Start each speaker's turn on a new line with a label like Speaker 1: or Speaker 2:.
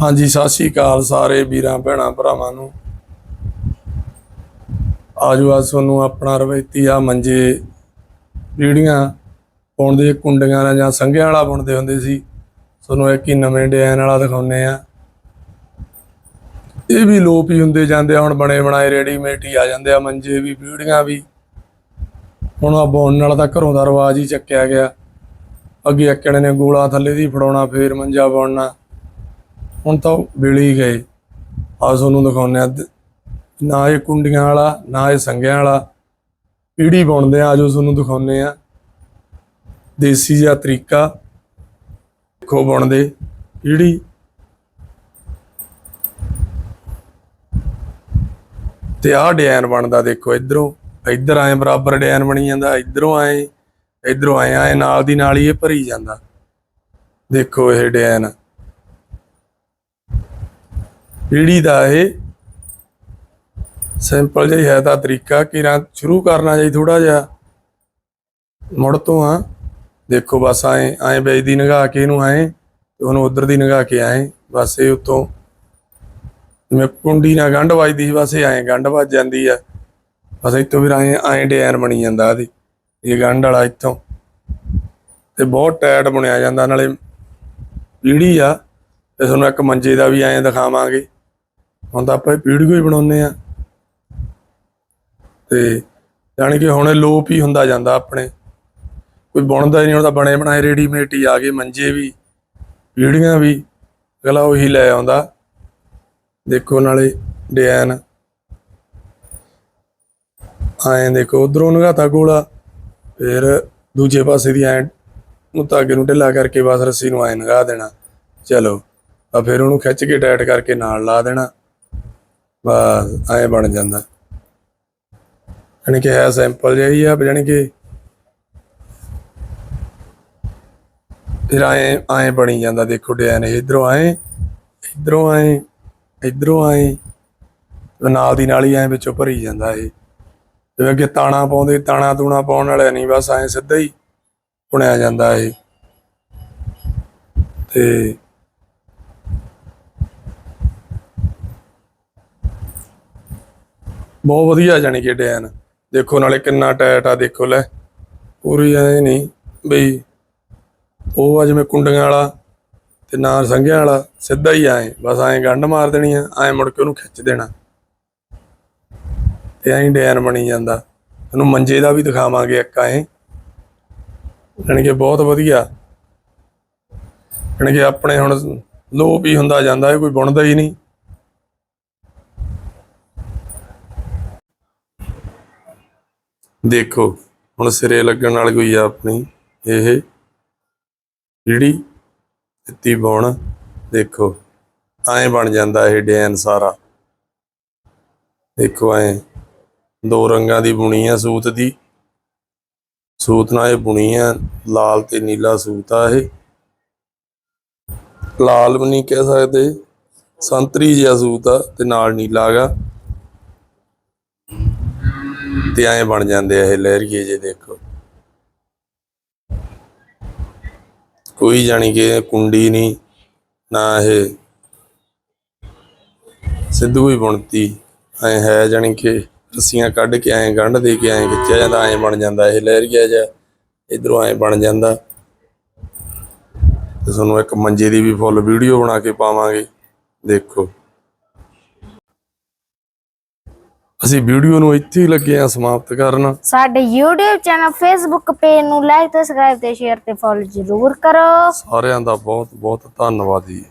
Speaker 1: ਹਾਂਜੀ, ਸਤਿ ਸ਼੍ਰੀ ਅਕਾਲ ਸਾਰੇ ਵੀਰਾਂ, ਭੈਣਾਂ, ਭਰਾਵਾਂ ਨੂੰ। ਆਜੋ, ਅੱਜ ਤੁਹਾਨੂੰ ਆਪਣਾ ਰਵਾਇਤੀ ਆ ਮੰਜੇ, ਪੀੜੀਆਂ ਪਾਉਂਦੇ ਕੁੰਡੀਆਂ ਨਾਲ ਜਾਂ ਸੰਘਿਆਂ ਵਾਲਾ ਬੁਣਦੇ ਹੁੰਦੇ ਸੀ। ਤੁਹਾਨੂੰ ਇੱਕ ਹੀ ਨਵੇਂ ਡਿਜ਼ਾਈਨ ਵਾਲਾ ਦਿਖਾਉਨੇ ਆ ਇਹ ਵੀ ਲੋਪ ਹੀ ਹੁੰਦੇ ਜਾਂਦੇ ਆ, ਹੁਣ ਬਣੇ ਬਣਾਏ ਰੈਡੀਮੇਡ ਹੀ ਆ ਜਾਂਦੇ ਆ ਮੰਜੇ ਵੀ ਬੀੜੀਆਂ ਵੀ। ਹੁਣ ਆ ਬੁਣਨ ਵਾਲਾ ਤਾਂ ਘਰੋਂ ਦਾ ਰਿਵਾਜ ਹੀ ਚੱਕਿਆ ਗਿਆ। ਅੱਗੇ ਅੱਕਣੇ ਨੇ ਗੋਲਾ ਥੱਲੇ ਦੀ ਫੜਾਉਣਾ, ਫੇਰ ਮੰਜਾ ਬੁਣਨਾ। ਹੁਣ ਤਾਂ ਬਿਲੀ ਗਏ। ਆ ਤੁਹਾਨੂੰ ਦਿਖਾਉਂਦੇ ਆ ਨਾ ਇਹ ਕੁੰਡੀਆਂ ਵਾਲਾ, ਨਾ ਇਹ ਸੰਗਿਆਂ ਵਾਲਾ। ਪੀੜੀ ਬਣਦੇ ਆ ਆਜੋ ਤੁਹਾਨੂੰ ਦਿਖਾਉਂਦੇ ਆ ਦੇਸੀ ਜਿਹਾ ਤਰੀਕਾ। ਦੇਖੋ ਬਣਦੇ। ਪੀੜੀ। ਤੇ ਆਹ ਡਿਜ਼ਾਈਨ ਬਣਦਾ ਦੇਖੋ ਇਧਰੋਂ। ਇੱਧਰ ਆਏ ਬਰਾਬਰ ਡਿਜ਼ਾਈਨ ਬਣੀ ਜਾਂਦਾ, ਇਧਰੋਂ ਆਏ ਇਧਰੋਂ ਆਏ ਆਏ ਨਾਲ ਦੀ ਨਾਲ ਹੀ ਇਹ ਭਰੀ ਜਾਂਦਾ। ਦੇਖੋ ਇਹ ਡਿਜ਼ਾਈਨ। ਪੀੜੀ ਦਾ ਇਹ ਸਿੰਪਲ ਜਿਹਾ ਹੈ ਤਾਂ ਤਰੀਕਾ ਕਿ ਨਾ ਸ਼ੁਰੂ ਕਰਨਾ ਚਾਹੀ ਥੋੜਾ ਜਿਹਾ। ਮੁੜ ਤੋਂ ਆ, ਦੇਖੋ ਬਸ ਆਏ ਆਏ ਬਈ ਦੀ ਨਿਗਾਹ ਕੇ ਇਹਨੂੰ ਆਏ ਤੇ ਉਹਨੂੰ ਉਧਰ ਦੀ ਨਿਗਾਹ ਕੇ ਆਏ ਬਸ ਇਹ ਉਤੋਂ ਜਿਵੇਂ ਕੁੰਡੀ ਨਾਲ ਗੰਢ ਵੱਜਦੀ ਸੀ, ਬਸ ਇਹ ਆਏ ਗੰਢ ਵੱਜ ਜਾਂਦੀ ਆ। ਬਸ ਇੱਥੋਂ ਫਿਰ ਆਏ ਆਏ ਡਿਜ਼ਾਈਨ ਬਣੀ ਜਾਂਦਾ ਇਹਦੀ, ਇਹ ਗੰਢ ਵਾਲਾ ਇੱਥੋਂ। ਤੇ ਬਹੁਤ ਟਾਈਟ ਬਣਿਆ ਜਾਂਦਾ, ਨਾਲੇ ਪੀੜੀ ਆ, ਤੇ ਤੁਹਾਨੂੰ ਇੱਕ ਮੰਜੇ ਦਾ ਵੀ ਐਂ ਦਿਖਾਵਾਂਗੇ। ਹੁਣ ਤਾਂ ਆਪਾਂ ਇਹ ਪੀੜੀ ਹੀ ਬਣਾਉਂਦੇ ਆ ਤੇ ਜਾਣੀ ਕਿ ਹੁਣ ਇਹ ਲੋਪ ਹੀ ਹੁੰਦਾ ਜਾਂਦਾ ਆਪਣੇ। ਕੋਈ ਬਣਦਾ ਹੀ ਨਹੀਂ, ਹੁਣ ਤਾਂ ਬਣੇ ਬਣਾਏ ਰੈਡੀਮੇਡ ਹੀ ਆ ਗਏ, ਮੰਜੇ ਵੀ ਪੀੜੀਆਂ ਵੀ, ਅਗਲਾ ਉਹੀ ਲੈ ਆਉਂਦਾ। ਦੇਖੋ ਨਾਲੇ ਡਿਜ਼ਾਈਨ ਆਏ ਦੇਖੋ, ਉਧਰੋਂ ਨਗਾਤਾ ਗੋਲਾ, ਫਿਰ ਦੂਜੇ ਪਾਸੇ ਦੀ ਐਂ ਨੂੰ ਧਾਗੇ ਨੂੰ ਢਿੱਲਾ ਕਰਕੇ ਬਸ ਰੱਸੀ ਨੂੰ ਐਂ ਨਗਾ ਦੇਣਾ। ਚਲੋ ਆ ਫਿਰ ਉਹਨੂੰ ਖਿੱਚ ਕੇ ਟਾਈਟ ਕਰਕੇ ਨਾਲ ਲਾ ਦੇਣਾ। ਬਸ ਐਂ ਬਣ ਜਾਂਦਾ। ਯਾਨੀ ਕਿ ਹੈ ਸਿੰਪਲ ਜਿਹਾ ਆ ਯਾਨੀ ਕਿ ਫਿਰ ਐਂ ਐਂ ਬਣੀ ਜਾਂਦਾ। ਦੇਖੋ ਡਿਜ਼ਾਈਨ ਇਧਰੋਂ ਆਏ ਇਧਰੋਂ ਆਏ ਇਧਰੋਂ ਆਏ ਨਾਲ ਦੀ ਨਾਲ ਹੀ ਐਂ ਵਿੱਚੋਂ ਭਰੀ ਜਾਂਦਾ ਇਹ। ਜਿਵੇਂ ਕਿ ਤਾਣਾ ਪਾਉਂਦੇ, ਤਾਣਾ ਤੂਣਾ ਪਾਉਣ ਵਾਲੇ ਨਹੀਂ, ਬਸ ਐਂ ਸਿੱਧਾ ਹੀ ਬੁਣਿਆ ਜਾਂਦਾ ਇਹ। ਤੇ ਬਹੁਤ ਵਧੀਆ ਜਾਣੀ ਕਿ ਡਿਜ਼ਾਈਨ ਦੇਖੋ ਨਾਲੇ ਕਿੰਨਾ ਟਾਇਟ ਆ, ਦੇਖੋ ਲੈ। ਪੂਰੀ ਐ ਨਹੀਂ ਬਈ, ਉਹ ਆ ਜਿਵੇਂ ਕੁੰਡੀਆਂ ਵਾਲਾ ਤੇ ਨਾ ਸੰਘਿਆਂ ਵਾਲਾ, ਸਿੱਧਾ ਹੀ ਆਏ ਬਸ ਐਂ ਗੰਢ ਮਾਰ ਦੇਣੀ ਆ, ਐਂ ਮੁੜ ਕੇ ਉਹਨੂੰ ਖਿੱਚ ਦੇਣਾ। ਤੇ ਐਂ ਡਿਜ਼ਾਈਨ ਬਣੀ ਜਾਂਦਾ। ਤੁਹਾਨੂੰ ਮੰਜੇ ਦਾ ਵੀ ਦਿਖਾਵਾਂਗੇ ਇੱਕ ਐਂ। ਜਾਣੀ ਕਿ ਬਹੁਤ ਵਧੀਆ। ਜਾਣੀ ਕਿ ਆਪਣੇ ਹੁਣ ਲੋਪ ਹੀ ਹੁੰਦਾ ਜਾਂਦਾ, ਇਹ ਕੋਈ ਬੁਣਦਾ ਹੀ ਨਹੀਂ। ਦੇਖੋ, ਹੁਣ ਸਿਰੇ ਲੱਗਣ ਵਾਲੀ ਕੋਈ ਆ ਆਪਣੀ ਇਹ ਜਿਹੜੀ ਦਿੱਤੀ ਬੁਣ, ਦੇਖੋ, ਐਂ ਬਣ ਜਾਂਦਾ ਇਹ ਡਿਜ਼ਾਈਨ ਸਾਰਾ। ਦੇਖੋ ਐਂ, ਦੋ ਰੰਗਾਂ ਦੀ ਬੁਣੀ ਆ ਸੂਤ ਦੀ। ਸੂਤ ਨਾਲ ਇਹ ਬੁਣੀ ਆ, ਲਾਲ ਤੇ ਨੀਲਾ ਸੂਤ ਆ ਇਹ। ਲਾਲ ਵੀ ਨਹੀਂ ਕਹਿ ਸਕਦੇ, ਸੰਤਰੀ ਜਿਹਾ ਸੂਤ ਆ ਤੇ ਨਾਲ ਨੀਲਾ ਗਾ। ਤੇ ਐਂ ਬਣ ਜਾਂਦੇ ਆ ਇਹ ਲਹਿਰੀਏ ਜੇ ਦੇਖੋ। ਕੋਈ ਜਾਣੀ ਕਿ ਕੁੰਡੀ ਨਹੀਂ, ਨਾ ਇਹ ਸਿੱਧੂ ਹੀ ਬੁਣਤੀ। ਐ ਹੈ ਜਾਣੀ ਕਿ ਰੱਸੀਆਂ ਕੱਢ ਕੇ ਐਂ ਗੰਢ ਦੇ ਕੇ ਐਂ ਖਿੱਚਿਆ ਜਾਂਦਾ, ਐਂ ਬਣ ਜਾਂਦਾ ਇਹ ਲਹਿਰੀਆ ਜਿਹਾ, ਇਧਰੋਂ ਐਂ ਬਣ ਜਾਂਦਾ। ਤੇ ਤੁਹਾਨੂੰ ਇੱਕ ਮੰਜੇ ਦੀ ਵੀ ਫੁੱਲ ਵੀਡੀਓ ਬਣਾ ਕੇ ਪਾਵਾਂਗੇ, ਦੇਖੋ। ਅਸੀਂ ਵੀਡੀਓ ਨੂੰ ਇੱਥੇ ਹੀ ਲੱਗੇ ਆ ਸਮਾਪਤ ਕਰਨ।
Speaker 2: ਸਾਡੇ YouTube ਚੈਨਲ Facebook ਪੇਜ ਨੂੰ ਲਾਈਕ ਤੇ ਸਬਸਕ੍ਰਾਈਬ ਤੇ ਸ਼ੇਅਰ ਤੇ ਫੋਲੋ ਜ਼ਰੂਰ ਕਰੋ।
Speaker 1: ਸਾਰਿਆਂ ਦਾ ਬਹੁਤ ਬਹੁਤ ਧੰਨਵਾਦ ਜੀ।